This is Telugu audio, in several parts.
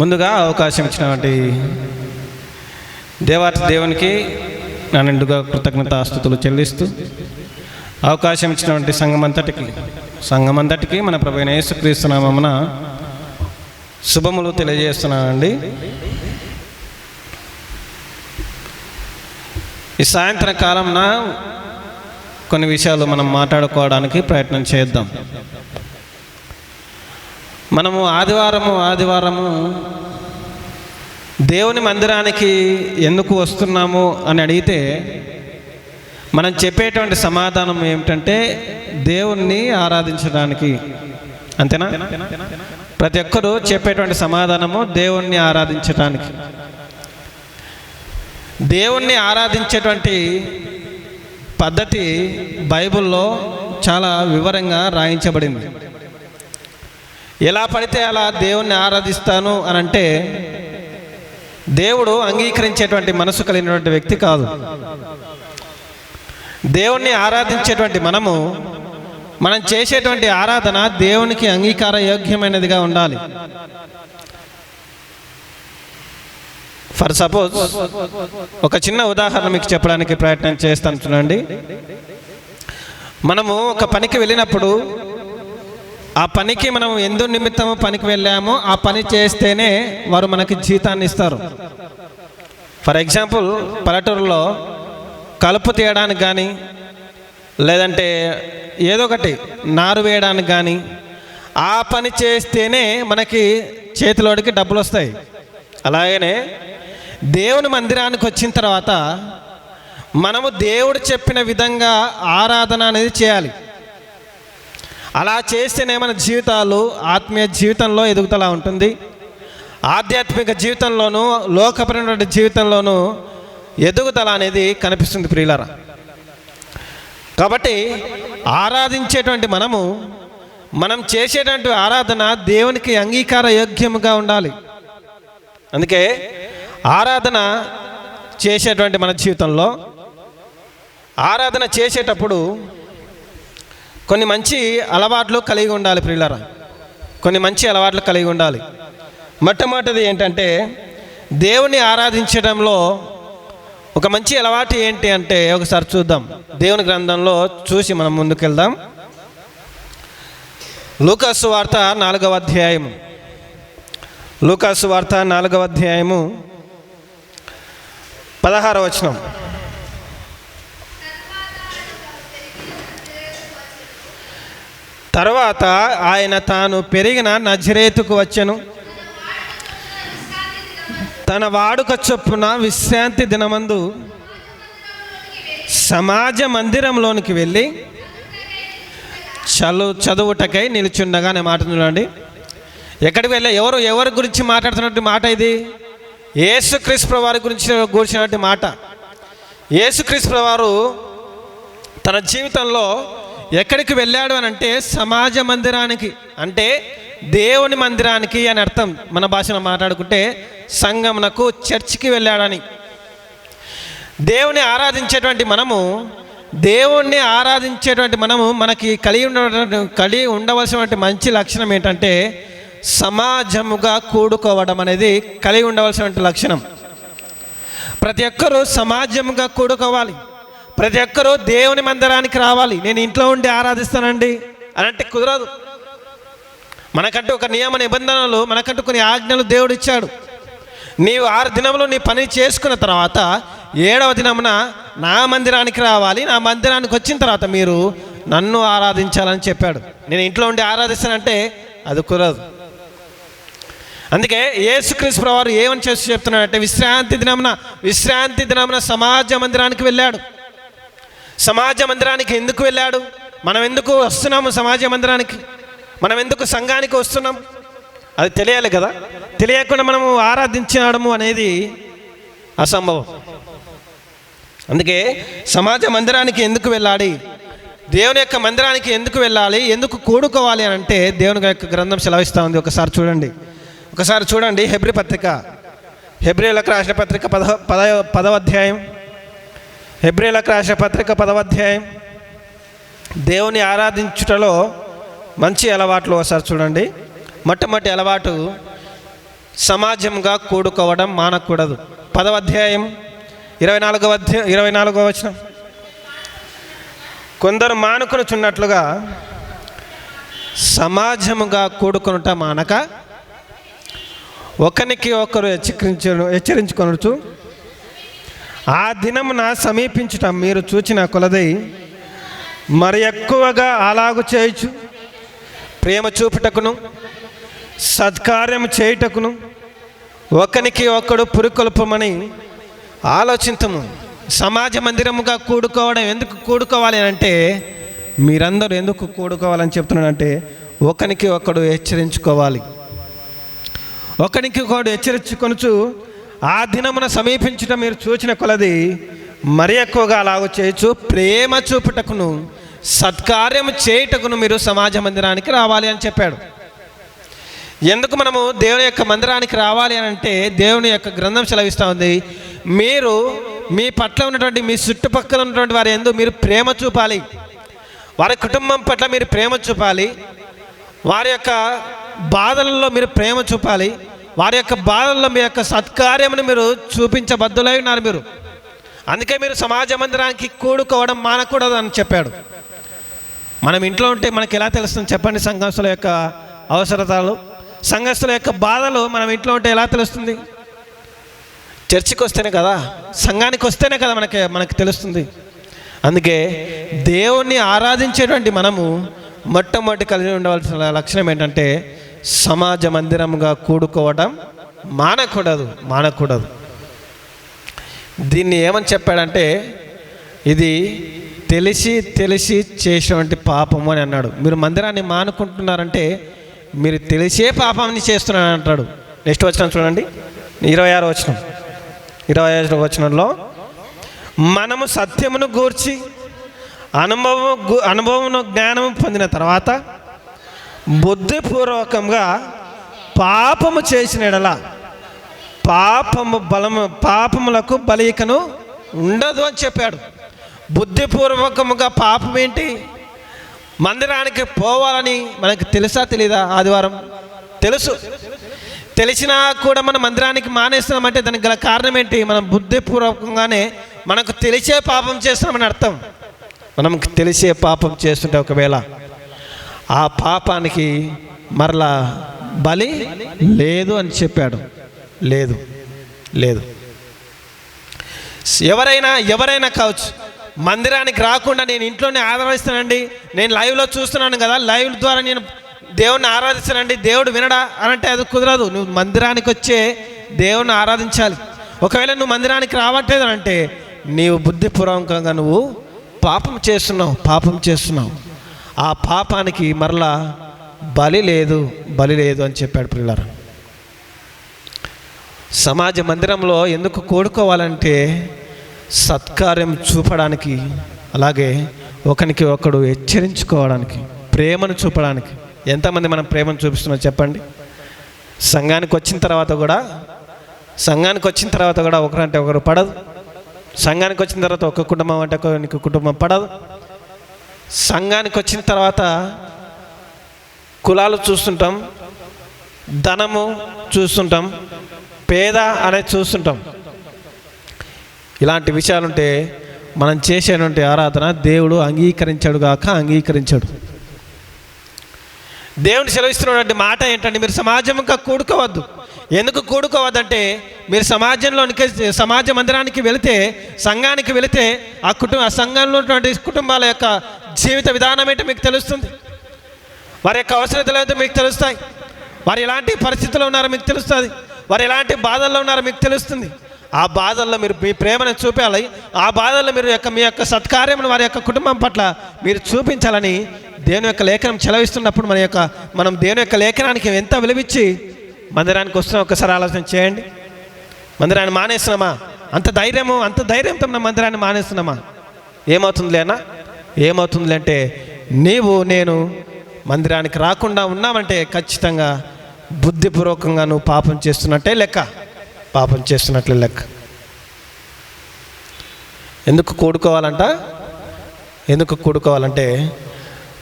ముందుగా అవకాశం ఇచ్చినటువంటి దేవాటి దేవునికి నా నిండుగా కృతజ్ఞత ఆస్తుతులు చెల్లిస్తూ అవకాశం ఇచ్చినటువంటి సంఘమంతటికి సంఘమంతటికి మన ప్రభు యేసుక్రీస్తు నామమున శుభములు తెలియజేస్తున్నానండి. ఈ సాయంత్రం కాలంన కొన్ని విషయాలు మనం మాట్లాడుకోవడానికి ప్రయత్నం చేద్దాం. మనము ఆదివారము ఆదివారము దేవుని మందిరానికి ఎందుకు వస్తున్నాము అని అడిగితే మనం చెప్పేటువంటి సమాధానం ఏమిటంటే దేవుణ్ణి ఆరాధించడానికి. అంతేనా? ప్రతి ఒక్కరూ చెప్పేటువంటి సమాధానము దేవుణ్ణి ఆరాధించడానికి. దేవుణ్ణి ఆరాధించేటువంటి పద్ధతి బైబిల్లో చాలా వివరంగా రాయించబడింది. ఎలా పడితే అలా దేవుణ్ణి ఆరాధిస్తాను అని అంటే దేవుడు అంగీకరించేటువంటి మనసు కలిగినటువంటి వ్యక్తి కాదు. దేవుణ్ణి ఆరాధించేటువంటి మనము మనం చేసేటువంటి ఆరాధన దేవునికి అంగీకార యోగ్యమైనదిగా ఉండాలి. ఫర్ సపోజ్ ఒక చిన్న ఉదాహరణ మీకు చెప్పడానికి ప్రయత్నం చేస్తాను చూడండి. మనము ఒక పనికి వెళ్ళినప్పుడు ఆ పనికి మనం ఎందు నిమిత్తము పనికి వెళ్ళామో ఆ పని చేస్తేనే వారు మనకి జీతాన్ని ఇస్తారు. ఫర్ ఎగ్జాంపుల్ పల్లెటూరులో కలుపు తీయడానికి కానీ లేదంటే ఏదో ఒకటి నారు వేయడానికి కానీ ఆ పని చేస్తేనే మనకి చేతిలోడికి డబ్బులు వస్తాయి. అలాగనే దేవుని మందిరానికి వచ్చిన తర్వాత మనము దేవుడు చెప్పిన విధంగా ఆరాధన అనేది చేయాలి. అలా చేస్తేనే మన జీవితాలు ఆత్మీయ జీవితంలో ఎదుగుతలా ఉంటుంది. ఆధ్యాత్మిక జీవితంలోనూ లోకపరమైన జీవితంలోనూ ఎదుగుదల అనేది కనిపిస్తుంది ప్రియులరా. కాబట్టి ఆరాధించేటువంటి మనము మనం చేసేటువంటి ఆరాధన దేవునికి అంగీకార యోగ్యముగా ఉండాలి. అందుకే ఆరాధన చేసేటువంటి మన జీవితంలో ఆరాధన చేసేటప్పుడు కొన్ని మంచి అలవాట్లు కలిగి ఉండాలి ప్రియులరా. కొన్ని మంచి అలవాట్లు కలిగి ఉండాలి. మొట్టమొదటిది ఏంటంటే దేవుని ఆరాధించడంలో ఒక మంచి అలవాటు ఏంటి అంటే ఒకసారి చూద్దాం. దేవుని గ్రంథంలో చూసి మనం ముందుకెళ్దాం. లూకాసు వార్త నాలుగవ అధ్యాయము. లూకాసు వార్త నాలుగవ అధ్యాయము పదహార తర్వాత ఆయన తాను పెరిగిన నజరేతుకు వచ్చెను. తన వాడుక చొప్పున విశ్రాంతి దినమందు సమాజ మందిరంలోనికి వెళ్ళి చలు చదువుటకై నిలుచుండగా అనే మాట చూడండి. ఎక్కడికి వెళ్ళా ఎవరు ఎవరి గురించి మాట్లాడుతున్నట్టు మాట ఇది? యేసుక్రీస్తు వారి గురించి కూర్చున్నటువంటి మాట. యేసుక్రీస్తు వారు తన జీవితంలో ఎక్కడికి వెళ్ళాడు అని అంటే సమాజ మందిరానికి అంటే దేవుని మందిరానికి అని అర్థం. మన భాషలో మాట్లాడుకుంటే సంగమునకు చర్చికి వెళ్ళాడని. దేవుని ఆరాధించేటువంటి మనము దేవుణ్ణి ఆరాధించేటువంటి మనము మనకి కలిగి ఉండ కలిగి ఉండవలసినటువంటి మంచి లక్షణం ఏంటంటే సమాజముగా కూడుకోవడం అనేది కలిగి ఉండవలసినటువంటి లక్షణం. ప్రతి ఒక్కరూ సమాజముగా కూడుకోవాలి. ప్రతి ఒక్కరూ దేవుని మందిరానికి రావాలి. నేను ఇంట్లో ఉండి ఆరాధిస్తానండి. అని అంటే కుదరదు. మనకంటూ ఒక నియమ నిబంధనలు మనకంటూ కొన్ని ఆజ్ఞలు దేవుడు ఇచ్చాడు. నీవు ఆరు దినములు నీ పని చేసుకున్న తర్వాత ఏడవ దినమున నా మందిరానికి రావాలి. నా మందిరానికి వచ్చిన తర్వాత మీరు నన్ను ఆరాధించాలని చెప్పాడు. నేను ఇంట్లో ఉండి ఆరాధిస్తానంటే అది కుదరదు. అందుకే యేసుక్రీస్తు వారు ఏమని చేసి చెప్తున్నాడంటే విశ్రాంతి దినమున విశ్రాంతి దినమున సమాజ మందిరానికి వెళ్ళాడు. సమాజ మందిరానికి ఎందుకు వెళ్ళాడు? మనం ఎందుకు వస్తున్నాము సమాజ మందిరానికి? మనం ఎందుకు సంఘానికి వస్తున్నాం? అది తెలియాలి కదా. తెలియకుండా మనము ఆరాధించడము అనేది అసంభవం. అందుకే సమాజ మందిరానికి ఎందుకు వెళ్ళాలి? దేవుని యొక్క మందిరానికి ఎందుకు వెళ్ళాలి? ఎందుకు కూడుకోవాలి అని అంటే దేవుని యొక్క గ్రంథం సెలవిస్తూ ఉంది. ఒకసారి చూడండి. ఒకసారి చూడండి హెబ్రి పత్రిక. హెబ్రిలకు రాసిన పత్రిక పదవ పదవ పదవ అధ్యాయం. హెబ్రిలకు రాసిన పత్రిక పదవ అధ్యాయం దేవుని ఆరాధించుటలో మంచి అలవాట్లు ఒకసారి చూడండి. మొట్టమొదటి అలవాటు సమాజంగా కూడుకోవడం మానకూడదు. పదవ అధ్యాయం ఇరవై నాలుగవ అధ్యాయం ఇరవై నాలుగవ వచనం. కొందరు మానుకొనుచున్నట్లుగా సమాజముగా కూడుకొనుట మానక ఒకరికి ఒకరు హెచ్చరించు హెచ్చరించుకొనుచు ఆ దినమున సమీపించుట మీరు చూచిన కొలదై మరి ఎక్కువగా అలాగు చేయుచు ప్రేమ చూపుటకును సత్కార్యం చేయుటకును ఒకనికి ఒకడు పురుకొల్పమని ఆలోచించము సమాజ మందిరముగా కూడుకోవడం ఎందుకు కూడుకోవాలి అని అంటే మీరందరూ ఎందుకు కూడుకోవాలని చెప్తున్నానంటే ఒకనికి ఒకడు హెచ్చరించుకోవాలి. ఒకనికి ఒకడు హెచ్చరించుకొనుచు ఆ దినమున సమీపించడం మీరు చూచిన కొలది మరి ఎక్కువగా అలాగ చేయొచ్చు ప్రేమ చూపుటకును సత్కార్యం చేయుటకును మీరు సమాజ మందిరానికి రావాలి అని చెప్పాడు. ఎందుకు మనము దేవుని యొక్క మందిరానికి రావాలి అని అంటే దేవుని యొక్క గ్రంథం సెలవిస్తూ ఉంది మీరు మీ పట్ల ఉన్నటువంటి మీ చుట్టుపక్కల ఉన్నటువంటి వారి ఎందు మీరు ప్రేమ చూపాలి. వారి కుటుంబం పట్ల మీరు ప్రేమ చూపాలి. వారి యొక్క బాధలలో మీరు ప్రేమ చూపాలి. వారి యొక్క బాధల్లో మీ యొక్క సత్కార్యమును మీరు చూపించబద్దులై ఉన్నారు మీరు. అందుకే మీరు సమాజ మందిరానికి కూడుకోవడం మానకూడదు అని చెప్పాడు. మనం ఇంట్లో ఉంటే మనకి ఎలా తెలుస్తుంది చెప్పండి సంఘస్థుల యొక్క అవసరతలు? సంఘస్థుల యొక్క బాధలు మనం ఇంట్లో ఉంటే ఎలా తెలుస్తుంది? చర్చికి వస్తేనే కదా సంఘానికి వస్తేనే కదా మనకి మనకు తెలుస్తుంది. అందుకే దేవుణ్ణి ఆరాధించేటువంటి మనము మొట్టమొదటి కలిగి ఉండవలసిన లక్షణం ఏంటంటే సమాజ మందిరంగా కూడుకోవడం మానకూడదు మానకూడదు. దీన్ని ఏమని చెప్పాడంటే ఇది తెలిసి తెలిసి చేసినటువంటి పాపము అని అన్నాడు. మీరు మందిరాన్ని మానుకుంటున్నారంటే మీరు తెలిసే పాపాన్ని చేస్తున్నాను అంటాడు. నెక్స్ట్ వచ్చిన చూడండి. ఇరవై ఆరు వచనం. ఇరవై ఆరు వచనంలో మనము సత్యమును గూర్చి అనుభవం అనుభవము అనుభవమును జ్ఞానము పొందిన తర్వాత బుద్ధిపూర్వకంగా పాపము చేసిన ఎడల పాపము బలము పాపములకు బలికను ఉండదు అని చెప్పాడు. బుద్ధిపూర్వకముగా పాపం ఏంటి? మందిరానికి పోవాలని మనకు తెలుసా తెలీదా ఆదివారం? తెలుసు. తెలిసినా కూడా మనం మందిరానికి మానేస్తున్నామంటే దానికి గల కారణం ఏంటి? మనం బుద్ధిపూర్వకంగానే మనకు తెలిసే పాపం చేస్తున్నామని అర్థం. మనం తెలిసే పాపం చేస్తుంటే ఒకవేళ ఆ పాపానికి మరలా బలి లేదు అని చెప్పాడు. లేదు లేదు. ఎవరైనా ఎవరైనా కావచ్చు మందిరానికి రాకుండా నేను ఇంట్లోనే ఆరాధిస్తానండి. నేను లైవ్లో చూస్తున్నాను కదా లైవ్ ద్వారా నేను దేవుణ్ణి ఆరాధిస్తానండి. దేవుడు వినడా అని అంటే అది కుదరదు. నువ్వు మందిరానికి వచ్చే దేవుణ్ణి ఆరాధించాలి. ఒకవేళ నువ్వు మందిరానికి రావట్లేదు అని అంటే నీవు బుద్ధిపూర్వకంగా నువ్వు పాపం చేస్తున్నావు పాపం చేస్తున్నావు. ఆ పాపానికి మరలా బలి లేదు బలి లేదు అని చెప్పాడు పిల్లలు సమాజ మందిరంలో ఎందుకు కోడుకోవాలంటే సత్కార్యం చూపడానికి అలాగే ఒకనికి ఒకడు హెచ్చరించుకోవడానికి ప్రేమను చూపడానికి. ఎంతమంది మనం ప్రేమను చూపిస్తున్నాం చెప్పండి. సంఘానికి వచ్చిన తర్వాత కూడా సంఘానికి వచ్చిన తర్వాత కూడా ఒకరంటే ఒకరు పడదు. సంఘానికి వచ్చిన తర్వాత ఒక కుటుంబం అంటే ఒక కుటుంబం పడదు. సంఘానికి వచ్చిన తర్వాత కులాలు చూస్తుంటాం ధనము చూస్తుంటాం పేద అనేది చూస్తుంటాం. ఇలాంటి విషయాలుంటే మనం చేసేటువంటి ఆరాధన దేవుడు అంగీకరించాడు గాక అంగీకరించాడు. దేవుని సెలవిస్తున్నటువంటి మాట ఏంటంటే మీరు సమాజంగా కూడుకోవద్దు. ఎందుకు కూడుకోవద్దంటే మీరు సమాజంలోనికి సమాజ మందిరానికి వెళితే సంఘానికి వెళితే ఆ కుటుంబ ఆ సంఘంలో ఉన్నటువంటి కుటుంబాల యొక్క జీవిత విధానం ఏంటో మీకు తెలుస్తుంది. వారి యొక్క అవసరతలు ఏంటో మీకు తెలుస్తాయి. వారు ఎలాంటి పరిస్థితుల్లో ఉన్నారో మీకు తెలుస్తుంది. వారు ఎలాంటి బాధల్లో ఉన్నారో మీకు తెలుస్తుంది. ఆ బాధల్లో మీరు మీ ప్రేమను చూపాలి. ఆ బాధల్లో మీరు యొక్క మీ యొక్క సత్కార్యమును వారి యొక్క కుటుంబం పట్ల మీరు చూపించాలని దేవుని యొక్క లేఖనం చెలవిస్తున్నప్పుడు మన యొక్క మనం దేవుని యొక్క లేఖనానికి ఎంత విలువిచ్చి మందిరానికి వస్తున్నా ఒకసారి ఆలోచన చేయండి. మందిరాన్ని మానేస్తున్నామా? అంత ధైర్యము అంత ధైర్యంతో మనం మందిరాన్ని మానేస్తున్నామా? ఏమవుతుంది లేనా ఏమవుతుందంటే అంటే నీవు నేను మందిరానికి రాకుండా ఉన్నామంటే ఖచ్చితంగా బుద్ధిపూర్వకంగా నువ్వు పాపం చేస్తున్నట్టే లెక్క. పాపం చేస్తున్నట్లే లెక్క. ఎందుకు కూడుకోవాలంట? ఎందుకు కూడుకోవాలంటే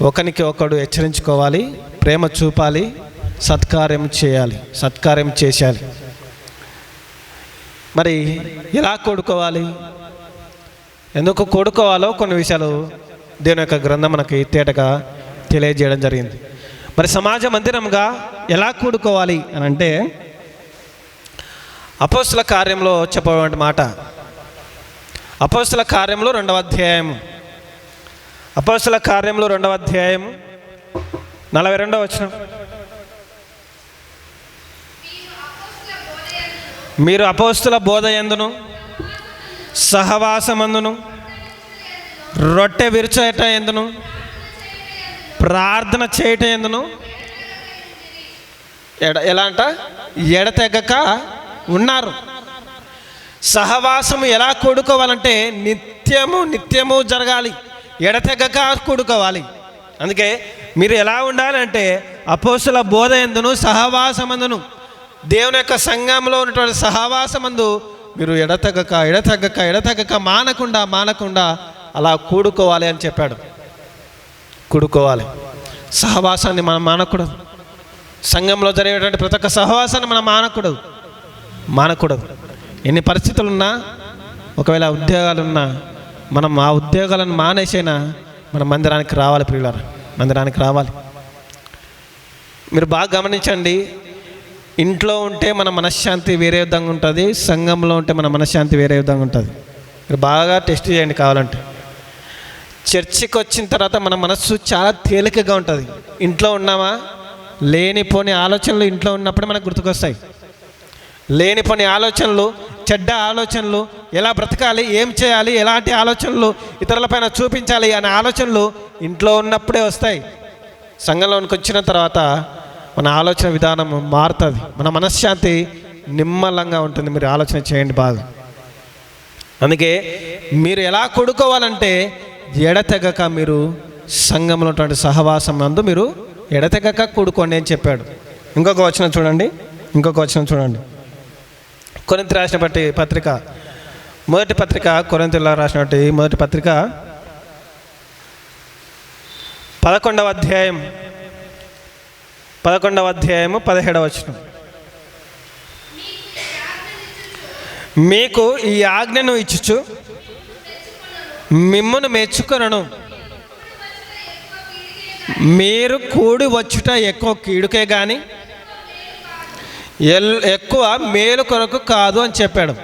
ఒకనికి ఒకడు హెచ్చరించుకోవాలి ప్రేమ చూపాలి సత్కార్యం చేయాలి సత్కార్యం చేసేయాలి మరి ఎలా కూడుకోవాలి? ఎందుకు కూడుకోవాలో కొన్ని విషయాలు దేవుని యొక్క గ్రంథం మనకి తేటగా తెలియజేయడం జరిగింది. మరి సమాజ మందిరంగా ఎలా కూడుకోవాలి అని అంటే అపోస్తుల కార్యంలో చెప్పబడిన మాట. అపోస్తుల కార్యంలో రెండవ అధ్యాయం అపోస్తుల కార్యంలో రెండవ అధ్యాయం నలభై రెండవ వచ్చిన మీరు అపోస్తుల బోధ ఎందును? సహవాసమందును? రొట్టె విరుచేట ఎందును? ప్రార్థన చేయట ఎందును? ఎడ ఎలా అంట? ఎడతెగక ఉన్నారు. సహవాసము ఎలా కూడుకోవాలంటే నిత్యము నిత్యము జరగాలి. ఎడతెగక కూడుకోవాలి. అందుకే మీరు ఎలా ఉండాలంటే అపోసుల బోధ ఎందును? సహవాసమందును. దేవుని యొక్క సంఘంలో ఉన్నటువంటి సహవాసమందు మీరు ఎడతెగక ఎడతెగక ఎడతెగక మానకుండా మానకుండా అలా కూడుకోవాలి అని చెప్పాడు. కూడుకోవాలి. సహవాసాన్ని మనం మానకూడదు. సంఘంలో జరిగేటువంటి ప్రతి ఒక్క సహవాసాన్ని మనం మానకూడదు. మానకూడదు. ఎన్ని పరిస్థితులు ఉన్నా ఒకవేళ ఉద్యోగాలు ఉన్నా మనం ఆ ఉద్యోగాలను మానేసైనా మన మందిరానికి రావాలి ప్రియులారా. మందిరానికి రావాలి. మీరు బాగా గమనించండి. ఇంట్లో ఉంటే మన మనశ్శాంతి వేరే విధంగా ఉంటుంది. సంఘంలో ఉంటే మన మనశ్శాంతి వేరే విధంగా ఉంటుంది. మీరు బాగా టెస్ట్ చేయండి కావాలంటే. చర్చికి వచ్చిన తర్వాత మన మనస్సు చాలా తేలికగా ఉంటుంది. ఇంట్లో ఉన్నామా? లేనిపోని ఆలోచనలు ఇంట్లో ఉన్నప్పుడే మనకు గుర్తుకొస్తాయి. లేనిపోని ఆలోచనలు చెడ్డ ఆలోచనలు ఎలా బ్రతకాలి ఏం చేయాలి ఎలాంటి ఆలోచనలు ఇతరులపైన చూపించాలి అనే ఆలోచనలు ఇంట్లో ఉన్నప్పుడే వస్తాయి. సంఘంలోనికి వచ్చిన తర్వాత మన ఆలోచన విధానం మారుతుంది. మన మనశ్శాంతి నిమ్మలంగా ఉంటుంది. మీరు ఆలోచన చేయండి బాగా. అందుకే మీరు ఎలా కొడుకోవాలంటే ఎడతెగక మీరు సంఘంలో ఉన్నటువంటి సహవాసం నందు మీరు ఎడతెగక కూడుకోండి అని చెప్పాడు. ఇంకొక వచనం చూడండి. ఇంకొక వచనం చూడండి. కొరింత రాసిన బట్టి పత్రిక మొదటి పత్రిక కొరింతలో రాసినటువంటి మొదటి పత్రిక పదకొండవ అధ్యాయం పదకొండవ అధ్యాయము పదిహేడవ వచనం. మీకు ఈ ఆజ్ఞను ఇచ్చుచు మిమ్మును మెచ్చుకొనను. మీరు కూడి వచ్చుట ఎక్కువ కీడుకే కానీ ఎల్ ఎక్కువ మేలు కొరకు కాదు అని చెప్పాడు.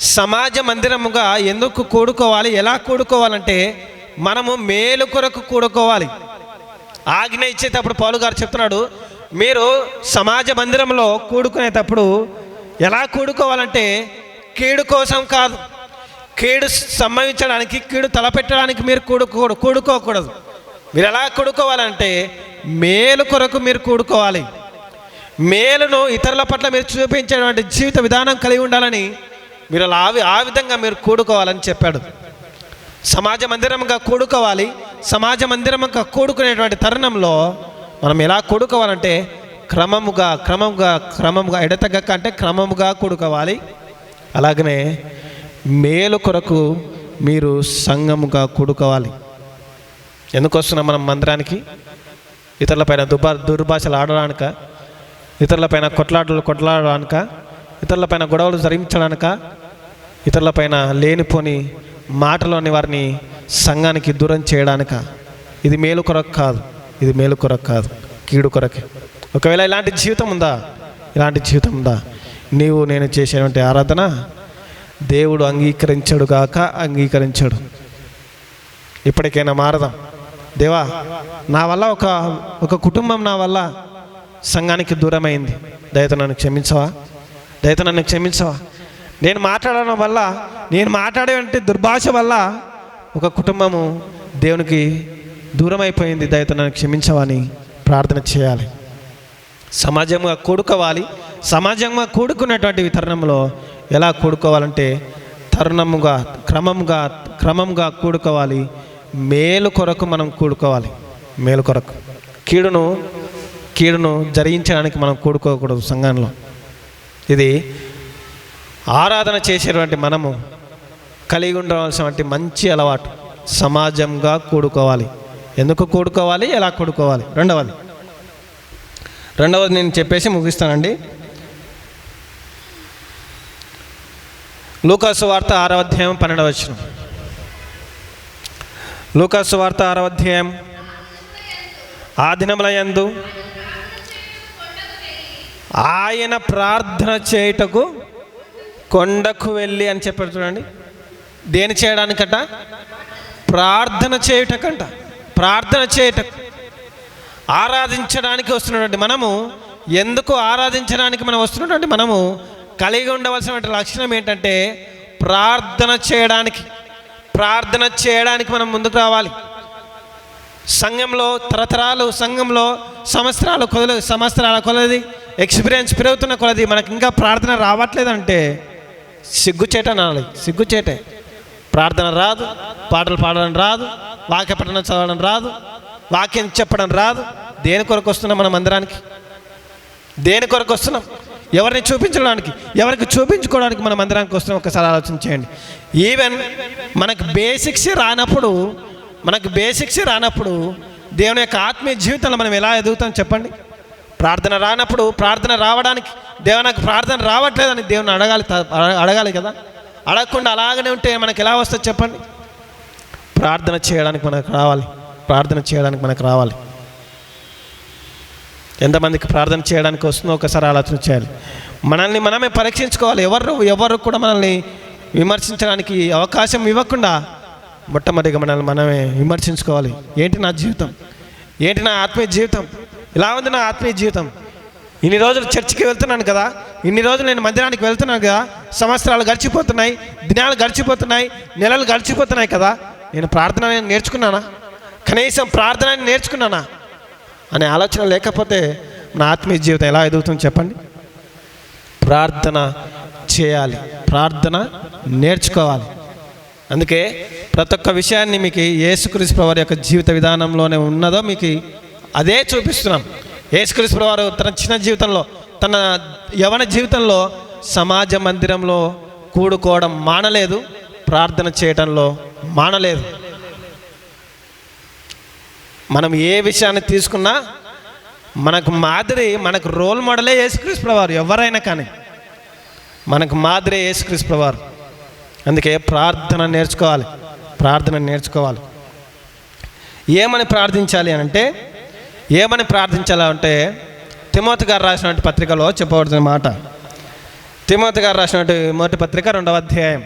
సమాజ మందిరముగా ఎందుకు కూడుకోవాలి? ఎలా కూడుకోవాలంటే మనము మేలు కొరకు కూడుకోవాలి. ఆజ్ఞ ఇచ్చేటప్పుడు పౌలు గారు చెప్తున్నాడు మీరు సమాజ మందిరంలో కూడుకునేటప్పుడు ఎలా కూడుకోవాలంటే కీడు కోసం కాదు. కీడు సంభవించడానికి కీడు తలపెట్టడానికి మీరు కూడుకో కూడుకోకూడదు. మీరు ఎలా కూడుకోవాలంటే మేలు కొరకు మీరు కూడుకోవాలి. మేలును ఇతరుల పట్ల మీరు చూపించేటువంటి జీవిత విధానం కలిగి ఉండాలని మీరు అలా ఆ ఆ విధంగా మీరు కూడుకోవాలని చెప్పాడు. సమాజ మందిరంగా కూడుకోవాలి. సమాజ మందిరంగా కూడుకునేటువంటి తరుణంలో మనం ఎలా కూడుకోవాలంటే క్రమముగా క్రమముగా క్రమముగా ఎడతగ్గక అంటే క్రమముగా కూడుకోవాలి. అలాగనే మేలు కొరకు మీరు సంఘముగా కూడుకోవాలి. ఎందుకు వస్తున్నాం మనం మందిరానికి? ఇతరులపైన దుబా దుర్భాషలు ఆడడానిక ఇతరులపైన కొట్లాటలు కొట్లాడడానిక ఇతరులపైన గొడవలు జరిగించడానిక ఇతరులపైన లేనిపోని మాటలోని వారిని సంఘానికి దూరం చేయడానిక. ఇది మేలు కొరకు కాదు. ఇది మేలు కొరకు కాదు. కీడు కొరకే. ఒకవేళ ఇలాంటి జీవితం ఉందా? ఇలాంటి జీవితం ఉందా? నీవు నేను చేసేటువంటి ఆరాధన దేవుడు అంగీకరించడు గాక అంగీకరించడు. ఇప్పటికైనా మారదాం. దేవా నా వల్ల ఒక ఒక కుటుంబం నా వల్ల సంఘానికి దూరమైంది. దయత నన్ను క్షమించవా? దయత నన్ను క్షమించవా? నేను మాట్లాడడం వల్ల నేను మాట్లాడే దుర్భాష వల్ల ఒక కుటుంబము దేవునికి దూరం అయిపోయింది నన్ను క్షమించవా అని ప్రార్థన చేయాలి. సమాజంగా కూడుకోవాలి. సమాజంగా కూడుకున్నటువంటి తరుణంలో ఎలా కూడుకోవాలంటే తరుణముగా క్రమంగా క్రమంగా కూడుకోవాలి. మేలు కొరకు మనం కూడుకోవాలి. మేలు కొరకు. కీడును కీడును జరిగించడానికి మనం కూడుకోకూడదు సంఘంలో. ఇది ఆరాధన చేసేటువంటి మనము కలిగి ఉండవలసినటువంటి మంచి అలవాటు. సమాజంగా కూడుకోవాలి. ఎందుకు కూడుకోవాలి? ఎలా కూడుకోవాలి? రెండవది. రెండవది నేను చెప్పేసి ముగిస్తానండి. లూకాసు వార్త ఆరవ అధ్యాయం పన్నెండవ వచ్చిన లూకాసు వార్త ఆరవ అధ్యాయం ఆ ఆయన ప్రార్థన చేయుటకు కొండకు వెళ్ళి అని చెప్పాడు చూడండి. దేని చేయడానికట? ప్రార్థన చేయుటకంట. ప్రార్థన చేయుటకు. ఆరాధించడానికి వస్తున్నటువంటి మనము ఎందుకు ఆరాధించడానికి మనం వస్తున్నటువంటి మనము? కలిగి ఉండవలసినటువంటి లక్షణం ఏంటంటే ప్రార్థన చేయడానికి ప్రార్థన చేయడానికి మనం ముందుకు రావాలి. సంఘంలో తరతరాలు సంఘంలో సంవత్సరాలు కొలది సంవత్సరాల కొలది ఎక్స్పీరియన్స్ పెరుగుతున్న కొలది మనకి ఇంకా ప్రార్థన రావట్లేదంటే సిగ్గుచేట నాలి సిగ్గుచేటే ప్రార్థన రాదు పాటలు పాడడం రాదు వాక్య పఠనం చదవడం రాదు వాక్యం చెప్పడం రాదు. దేని కొరకు వస్తున్నాం మనం అందరానికి దేని కొరకు వస్తున్నాం? ఎవరిని చూపించడానికి ఎవరికి చూపించుకోవడానికి మనం మందిరానికి వస్తున్నాం ఒకసారి ఆలోచన చేయండి. ఈవెన్ మనకు బేసిక్స్ రానప్పుడు మనకు బేసిక్స్ రానప్పుడు దేవుని యొక్క ఆత్మీయ జీవితంలో మనం ఎలా ఎదుగుతాం చెప్పండి? ప్రార్థన రానప్పుడు ప్రార్థన రావడానికి దేవుని నాకు ప్రార్థన రావట్లేదని దేవుని అడగాలి అడగాలి కదా? అడగకుండా అలాగనే ఉంటే మనకి ఎలా వస్తుంది చెప్పండి? ప్రార్థన చేయడానికి మనకు రావాలి ప్రార్థన చేయడానికి మనకు రావాలి. ఎంతమందికి ప్రార్థన చేయడానికి వస్తుందో ఒకసారి ఆలోచన చేయాలి. మనల్ని మనమే పరీక్షించుకోవాలి. ఎవరు ఎవరు కూడా మనల్ని విమర్శించడానికి అవకాశం ఇవ్వకుండా మొట్టమొదటిగా మనల్ని మనమే విమర్శించుకోవాలి. ఏంటి నా జీవితం? ఏంటి నా ఆత్మీయ జీవితం? ఇలా ఉంది నా ఆత్మీయ జీవితం. ఇన్ని రోజులు చర్చికి వెళ్తున్నాను కదా. ఇన్ని రోజులు నేను మందిరానికి వెళ్తున్నాను కదా. సంవత్సరాలు గడిచిపోతున్నాయి దినాలు గడిచిపోతున్నాయి నెలలు గడిచిపోతున్నాయి కదా. నేను ప్రార్థన నేర్చుకున్నానా? కనీసం ప్రార్థన నేర్చుకున్నానా? అనే ఆలోచన లేకపోతే మన ఆత్మీయ జీవితం ఎలా ఎదుగుతుంది చెప్పండి? ప్రార్థన చేయాలి. ప్రార్థన నేర్చుకోవాలి. అందుకే ప్రతి ఒక్క విషయాన్ని మీకు యేసుక్రీస్తు వారి యొక్క జీవిత విధానంలోనే ఉన్నదో మీకు అదే చూపిస్తున్నాం. యేసుక్రీస్తు వారు తన చిన్న జీవితంలో తన యవన జీవితంలో సమాజ మందిరంలో కూడుకోవడం మానలేదు. ప్రార్థన చేయడంలో మానలేదు. మనం ఏ విషయాన్ని తీసుకున్నా మనకు మాదిరి మనకు రోల్ మోడలే యేసుక్రీస్తు వారు ఎవరైనా కానీ. మనకు మాదిరే యేసుక్రీస్తు వారు అందుకే ప్రార్థన నేర్చుకోవాలి ప్రార్థన నేర్చుకోవాలి. ఏమని ప్రార్థించాలి అని అంటే ఏమని ప్రార్థించాలి అంటే తిమోతి గారు రాసినటువంటి పత్రికలో చెప్పబడుతున్న మాట. తిమోతి గారు రాసినటువంటి మొదటి పత్రిక రెండవ అధ్యాయం.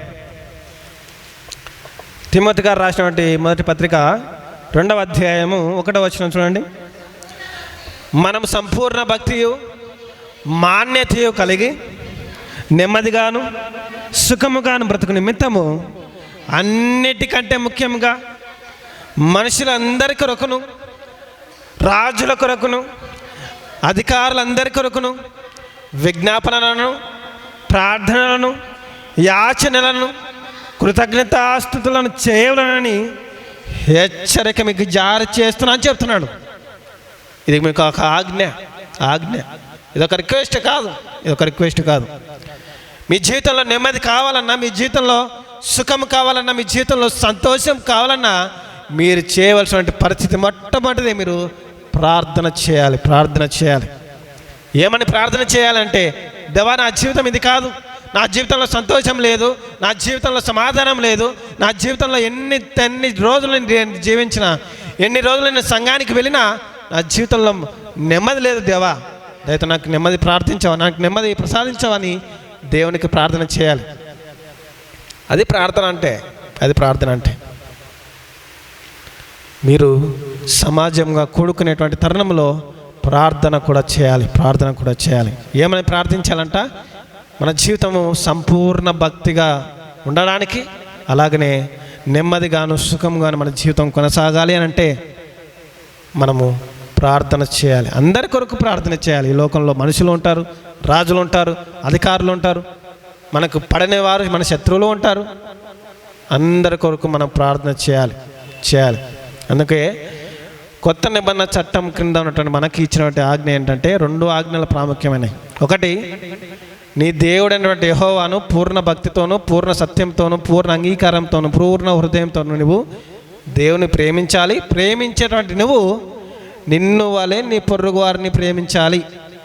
తిమోతి గారు రాసినటువంటి మొదటి పత్రిక రెండవ అధ్యాయము ఒకటో వచ్చిన చూడండి. మనం సంపూర్ణ భక్తియు మాన్యతయు కలిగి నెమ్మదిగాను సుఖముగాను బ్రతుకు నిమిత్తము అన్నిటికంటే ముఖ్యంగా మనుషులందరి కొరకును రాజుల కొరకును అధికారులందరి కొరకును విజ్ఞాపనలను ప్రార్థనలను యాచనలను కృతజ్ఞతాస్థుతులను చేయవలనని హెచ్చరిక మీకు జారి చేస్తున్నా అని చెప్తున్నాడు. ఇది మీకు ఒక ఆజ్ఞ ఆజ్ఞ. ఇది ఒక రిక్వెస్ట్ కాదు ఇది ఒక రిక్వెస్ట్ కాదు. మీ జీవితంలో నెమ్మది కావాలన్నా మీ జీవితంలో సుఖం కావాలన్నా మీ జీవితంలో సంతోషం కావాలన్నా మీరు చేయవలసినటువంటి పరిస్థితి మొట్టమొదటిది మీరు ప్రార్థన చేయాలి ప్రార్థన చేయాలి. ఏమని ప్రార్థన చేయాలంటే దేవా నా జీవితం ఇది కాదు. నా జీవితంలో సంతోషం లేదు నా జీవితంలో సమాధానం లేదు నా జీవితంలో ఎన్ని ఎన్ని రోజులు నేను జీవించిన ఎన్ని రోజులు నేను సంఘానికి వెళ్ళినా నా జీవితంలో నెమ్మది లేదు దేవా. దయతో నాకు నెమ్మది ప్రార్థించావా నాకు నెమ్మది ప్రసాదించావని దేవునికి ప్రార్థన చేయాలి. అది ప్రార్థన అంటే అది ప్రార్థన అంటే. మీరు సమాజంగా కూడుకునేటువంటి తరుణంలో ప్రార్థన కూడా చేయాలి ప్రార్థన కూడా చేయాలి. ఏమని ప్రార్థించాలంట? మన జీవితము సంపూర్ణ భక్తిగా ఉండడానికి అలాగనే నెమ్మదిగాను సుఖంగాను మన జీవితం కొనసాగాలి అని అంటే మనము ప్రార్థన చేయాలి. అందరి కొరకు ప్రార్థన చేయాలి. ఈ లోకంలో మనుషులు ఉంటారు రాజులు ఉంటారు అధికారులు ఉంటారు మనకు పడని వారు మన శత్రువులు ఉంటారు. అందరి కొరకు మనం ప్రార్థన చేయాలి చేయాలి. అందుకే కొత్త నిబంధన చట్టం క్రింద ఉన్నటువంటి మనకి ఇచ్చినటువంటి ఆజ్ఞ ఏంటంటే రెండు ఆజ్ఞలు ప్రాముఖ్యమైనవి. ఒకటి నీ దేవుడైనటువంటి యహోవాను పూర్ణ భక్తితోనూ పూర్ణ సత్యంతోనూ పూర్ణ అంగీకారంతోనూ పూర్ణ హృదయంతోనూ నువ్వు దేవుని ప్రేమించాలి. ప్రేమించేటువంటి నువ్వు నిన్ను వలె నీ పొరుగు వారిని ప్రేమించాలి.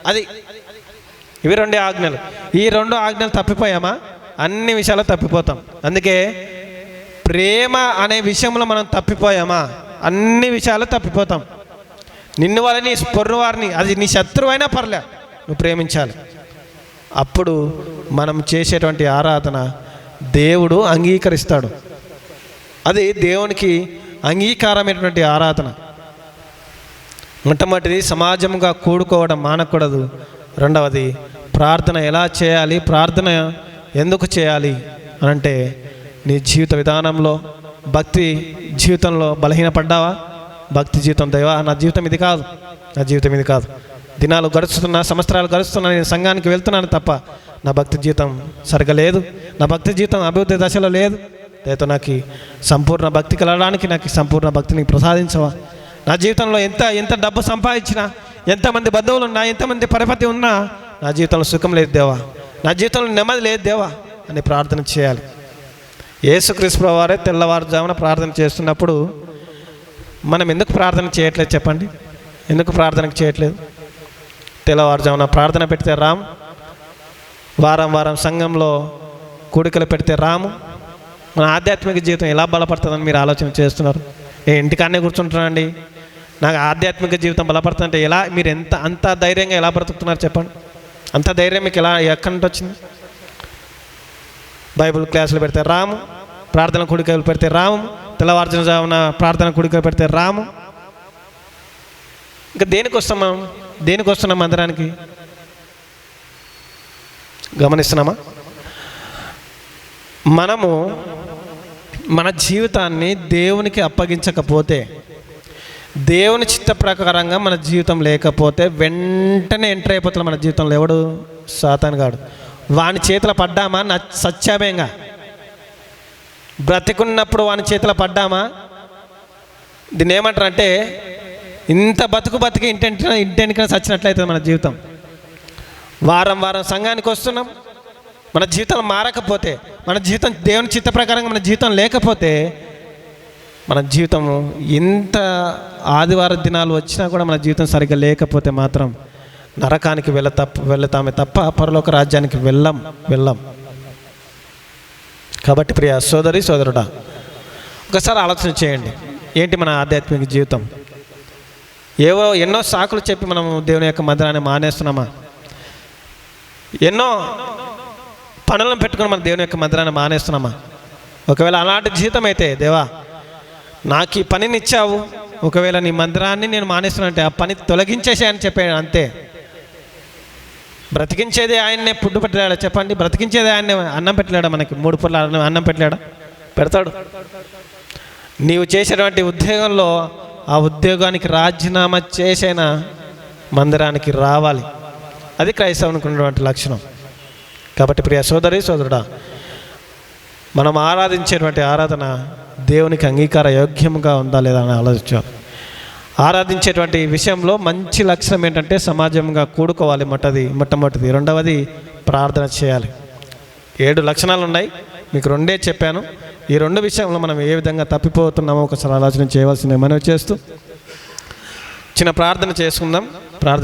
అది ఇవి రెండు ఆజ్ఞలు. ఈ రెండు ఆజ్ఞలు తప్పిపోయామా? అన్ని విషయాలు తప్పిపోతాం. అందుకే ప్రేమ అనే విషయంలో మనం తప్పిపోయామా? అన్ని విషయాలు తప్పిపోతాం. నిన్ను వల్ల నీ వారిని అది నీ శత్రువైనా పర్లే నువ్వు ప్రేమించాలి. అప్పుడు మనం చేసేటువంటి ఆరాధన దేవుడు అంగీకరిస్తాడు. అది దేవునికి అంగీకారమైనటువంటి ఆరాధన. మొట్టమొదటిది సమాజంగా కూడుకోవడం మానకూడదు. రెండవది ప్రార్థన ఎలా చేయాలి ప్రార్థన ఎందుకు చేయాలి అని అంటే నీ జీవిత విధానంలో భక్తి జీవితంలో బలహీనపడ్డావా? భక్తి జీవితం దైవా? నా జీవితం ఇది కాదు. నా జీవితం ఇది కాదు. దినాలు గడుస్తున్నా సంవత్సరాలు గడుస్తున్నా నేను సంఘానికి వెళ్తున్నాను తప్ప నా భక్తి జీవితం సరగలేదు. లేదు నా భక్తి జీవితం అభివృద్ధి దశలో లేదు. లేదా నాకు సంపూర్ణ భక్తి కలగడానికి నాకు సంపూర్ణ భక్తిని ప్రసాదించవా? నా జీవితంలో ఎంత ఎంత డబ్బు సంపాదించినా ఎంతమంది బంధువులు ఉన్నా ఎంతమంది పరపతి ఉన్నా నా జీవితంలో సుఖం లేదు దేవా. నా జీవితంలో నెమ్మది లేదు దేవా అని ప్రార్థన చేయాలి. యేసుక్రీస్తు వారే తెల్లవారుజామున ప్రార్థన చేస్తున్నప్పుడు మనం ఎందుకు ప్రార్థన చేయట్లేదు చెప్పండి? ఎందుకు ప్రార్థన చేయట్లేదు? తెల్లవారుజామున ప్రార్థన పెడితే రాము. వారం వారం సంఘంలో కూడికలు పెడితే రాము. మన ఆధ్యాత్మిక జీవితం ఎలా బలపడుతుందని మీరు ఆలోచన చేస్తున్నారు. ఏ ఇంటికాన్నే కూర్చుంటున్నానండి నాకు ఆధ్యాత్మిక జీవితం బలపడుతుందంటే ఎలా మీరు ఎంత అంత ధైర్యంగా ఎలా బ్రతుకుతున్నారు చెప్పండి. అంత ధైర్యం మీకు ఎలా ఎక్కడి నుండి వచ్చింది? బైబిల్ క్లాసులు పెడితే రాము ప్రార్థన కూడికలు పెడితే రాము తెల్లవారుజామున ప్రార్థన కూడికలు పెడితే రాము. ఇంకా దేనికి వస్తాం మనం దేనికి వస్తున్నాం మందిరానికి గమనిస్తున్నామా? మనము మన జీవితాన్ని దేవునికి అప్పగించకపోతే దేవుని చిత్త ప్రకారంగా మన జీవితం లేకపోతే వెంటనే ఎంటర్ అయిపోతున్నాం మన జీవితంలో ఎవడు? సాతాన్ గాడు. వాని చేతిలో పడ్డామా? నా సత్యామేంగా? బ్రతికున్నప్పుడు వాని చేతిలో పడ్డామా? దీన్ని ఏమంటారు అంటే ఇంత బతుకు బతికి ఇంటెంటిన ఇంటెంటికన చచ్చినట్లయితుంది మన జీవితం. వారం వారం సంఘానికి వస్తున్నాం. మన జీవితం మారకపోతే మన జీవితం దేవుని చిత్త ప్రకారంగా మన జీవితం లేకపోతే మన జీవితం ఎంత ఆదివారం దినాలు వచ్చినా కూడా మన జీవితం సరిగ్గా లేకపోతే మాత్రం నరకానికి వెళ్ళ తప్ప వెళ్తామే తప్ప పరలోక రాజ్యానికి వెళ్ళం వెళ్ళం. కాబట్టి ప్రియ సోదరి సోదరుడా ఒకసారి ఆలోచన చేయండి. ఏంటి మన ఆధ్యాత్మిక జీవితం? ఏవో ఎన్నో సాకులు చెప్పి మనం దేవుని యొక్క మందిరాన్ని మానేస్తున్నామా? ఎన్నో పనులను పెట్టుకుని మనం దేవుని యొక్క మందిరాన్ని మానేస్తున్నామా? ఒకవేళ అలాంటి జీవితం అయితే దేవా నాకు ఈ పనిని ఇచ్చావు. ఒకవేళ నీ మందిరాన్ని నేను మానేస్తున్నానంటే ఆ పని తొలగించేసాయని చెప్పాడు అంతే. బ్రతికించేది ఆయన్నే పుడ్డు పెట్టలేడా? చెప్పండి బ్రతికించేది ఆయన్నే అన్నం పెట్టలేడా మనకి? మూడు పూట్ల అన్నం అన్నం పెట్టలేడా? పెడతాడు. నీవు చేసేటువంటి ఉద్యోగంలో ఆ ఉద్యోగానికి రాజీనామా చేసైనా మందిరానికి రావాలి. అది క్రైస్తవునికి ఉన్నటువంటి లక్షణం. కాబట్టి ప్రియ సోదరి సోదరుడా మనం ఆరాధించేటువంటి ఆరాధన దేవునికి అంగీకార యోగ్యంగా ఉందా లేదా అని ఆలోచించాం. ఆరాధించేటువంటి విషయంలో మంచి లక్షణం ఏంటంటే సమాజంగా కూడుకోవాలి మొట్టది మొట్టమొదటిది. రెండవది ప్రార్థన చేయాలి. ఏడు లక్షణాలు ఉన్నాయి మీకు రెండే చెప్పాను. ఈ రెండు విషయంలో మనం ఏ విధంగా తప్పిపోతున్నామో ఒకసారి ఆలోచన చేయవలసిందే మనవి చేస్తూ చిన్న ప్రార్థన చేసుకుందాం. ప్రార్థన